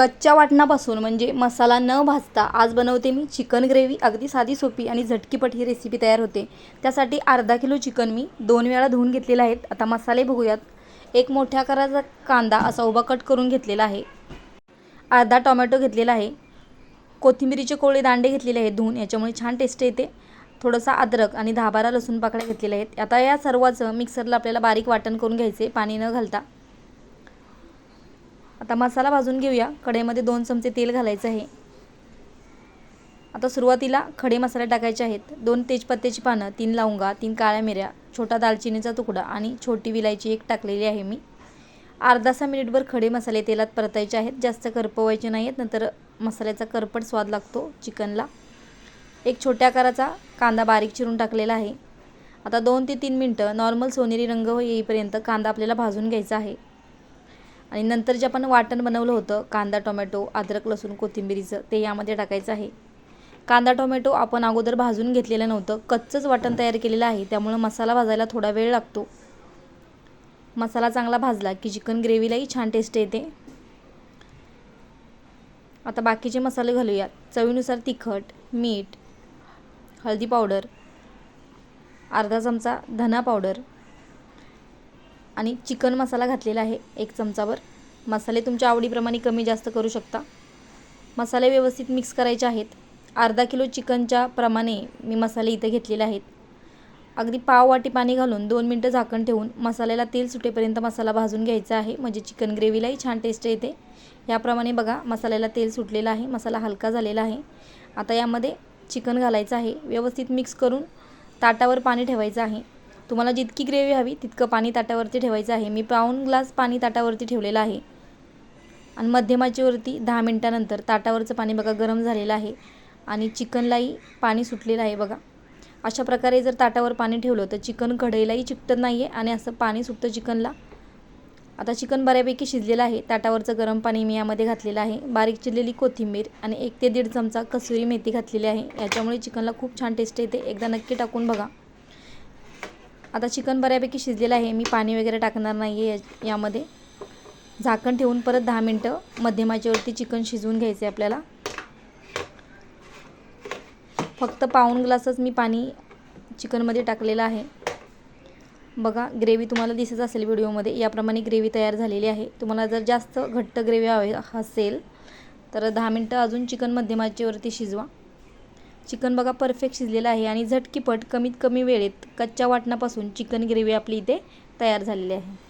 कच्च्या वाटणापासून म्हणजे मसाला न भाजता आज बनवते मी चिकन ग्रेव्ही. अगदी साधी सोपी आणि झटकीपट ही रेसिपी तयार होते. त्यासाठी अर्धा किलो चिकन मी दोन वेळा धुवून घेतलेलं आहेत. आता मसाले बघूयात. एक मोठ्या आकाराचा कांदा असा उभा कट करून घेतलेला आहे. अर्धा टोमॅटो घेतलेला आहे. कोथिंबिरीचे कोळे दांडे घेतलेले आहेत धुवून. याच्यामुळे छान टेस्ट येते. थोडंसा अद्रक आणि दहा बारा लसूण पाकळ्या घेतलेल्या आहेत. आता या सर्वाचं मिक्सरला आपल्याला बारीक वाटण करून घ्यायचे. पाणी न घालता. आता मसाला भाजून घेऊया. कढईमध्ये दोन चमचे तेल घालायचं आहे. आता सुरुवातीला खडे मसाले टाकायचे आहेत. दोन तेजपत्त्याची पानं तीन लवंगा तीन काळ्या मिऱ्या छोटा दालचिनीचा तुकडा आणि छोटी विलायची एक टाकलेली आहे मी. अर्धा सहा मिनिटभर खडे मसाले तेलात परतायचे आहेत. जास्त करपवायचे नाही आहेत नंतर मसाल्याचा करपट स्वाद लागतो चिकनला. एक छोट्या आकाराचा कांदा बारीक चिरून टाकलेला आहे. आता दोन ते तीन मिनटं नॉर्मल सोनेरी रंग येईपर्यंत कांदा आपल्याला भाजून घ्यायचा आहे. आणि नंतर जे आपण वाटण बनवलं होतं कांदा टोमॅटो अद्रक लसूण कोथिंबिरीचं ते यामध्ये टाकायचं आहे. कांदा टोमॅटो आपण अगोदर भाजून घेतलेलं नव्हतं. कच्चंच वाटण तयार केलेलं आहे. त्यामुळं मसाला भाजायला थोडा वेळ लागतो. मसाला चांगला भाजला की चिकन ग्रेव्हीलाही छान टेस्ट येते. आता बाकीचे मसाले घालूयात. चवीनुसार तिखट मीठ हळदी पावडर अर्धा चमचा धना पावडर आणि चिकन मसाला घातलेला आहे एक चमचावर. मसाले तुमच्या आवडीप्रमाणे कमी जास्त करू शकता. मसाले व्यवस्थित मिक्स करायचे आहेत. अर्धा किलो चिकनच्या प्रमाणे मी मसाले इथे घेतलेले आहेत. अगदी पाव वाटी पाणी घालून दोन मिनटं झाकण ठेवून मसाल्याला तेल सुटेपर्यंत मसाला भाजून घ्यायचा आहे. म्हणजे चिकन ग्रेव्हीलाही छान टेस्ट येते. याप्रमाणे बघा मसाल्याला तेल सुटलेलं आहे. मसाला हलका झालेला आहे. आता यामध्ये चिकन घालायचं आहे. व्यवस्थित मिक्स करून ताटावर पाणी ठेवायचं आहे. तुम्हाला जितकी ग्रेव्ही हवी तितकं पाणी ताटावरती ठेवायचं आहे. मी पाऊन ग्लास पाणी ताटावरती ठेवलेलं आहे. आणि मध्यमाचीवरती दहा मिनटानंतर ताटावरचं पाणी बघा गरम झालेलं आहे. आणि चिकनलाही पाणी सुटलेलं आहे बघा. अशा प्रकारे जर ताटावर पाणी ठेवलं तर चिकन कढईलाही चिकटत नाही आहे आणि असं पाणी सुटतं चिकनला. आता चिकन बऱ्यापैकी शिजलेलं आहे. ताटावरचं गरम पाणी मी यामध्ये घातलेलं आहे. बारीक चिरलेली कोथिंबीर आणि एक ते दीड चमचा कसुरी मेथी घातलेली आहे. याच्यामुळे चिकनला खूप छान टेस्ट येते. एकदा नक्की टाकून बघा. आता चिकन बऱ्यापैकी शिजलेलं आहे. मी पाणी वगैरे टाकणार नाही आहे या यामध्ये. झाकण ठेवून परत दहा मिनटं मध्यमाच्यावरती चिकन शिजवून घ्यायचे आपल्याला. फक्त पाऊण ग्लासच मी पाणी चिकनमध्ये टाकलेलं आहे. बघा ग्रेव्ही तुम्हाला दिसत असेल व्हिडिओमध्ये. याप्रमाणे ग्रेव्ही तयार झालेली आहे. तुम्हाला जर जास्त घट्ट ग्रेव्ही हवी असेल तर दहा मिनटं अजून चिकन मध्यमाच्यावरती शिजवा. चिकन बघा परफेक्ट शिजलेलं आहे आणि झटकीपट कमीत कमी वेळेत कच्च्या वाटणापासून चिकन ग्रेव्ही आपली इथे तयार झालेली आहे.